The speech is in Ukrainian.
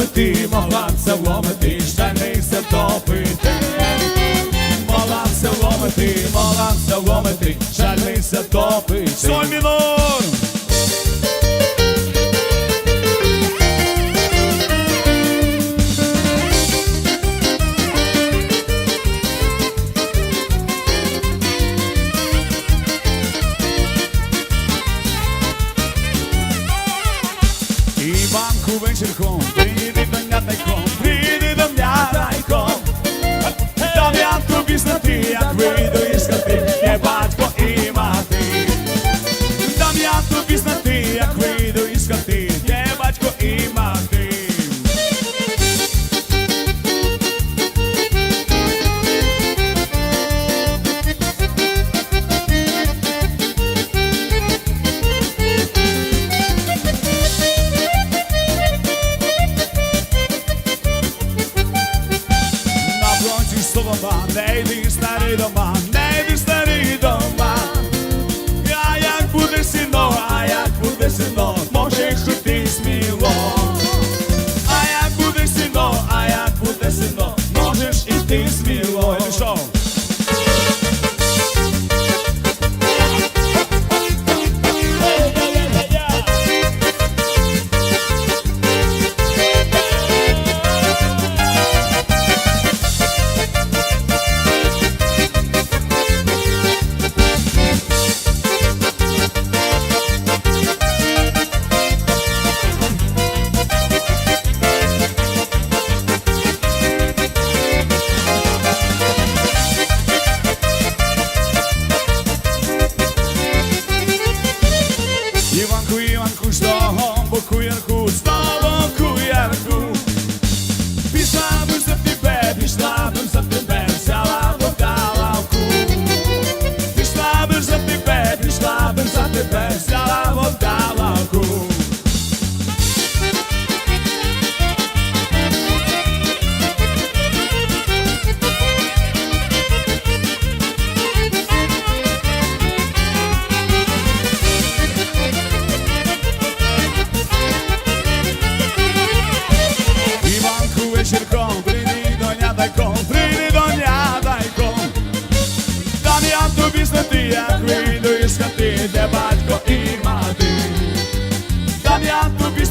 ти могла б це вломити, штани все втопити, Могла б це вломити, могла б це вломити, Іванку вечірком, прийди Слова, не йди старий дома, не йди старий дома. А як буде сіно, а як буде сіно, може іти сміло. А як буде сіно, а як буде сіно, можеш іти сміло. Пішов. Пішла би за тебе, пішла до ня дайком, прийди до ня дайком. Дам я тобі знати, батько і мати. Дам я тобі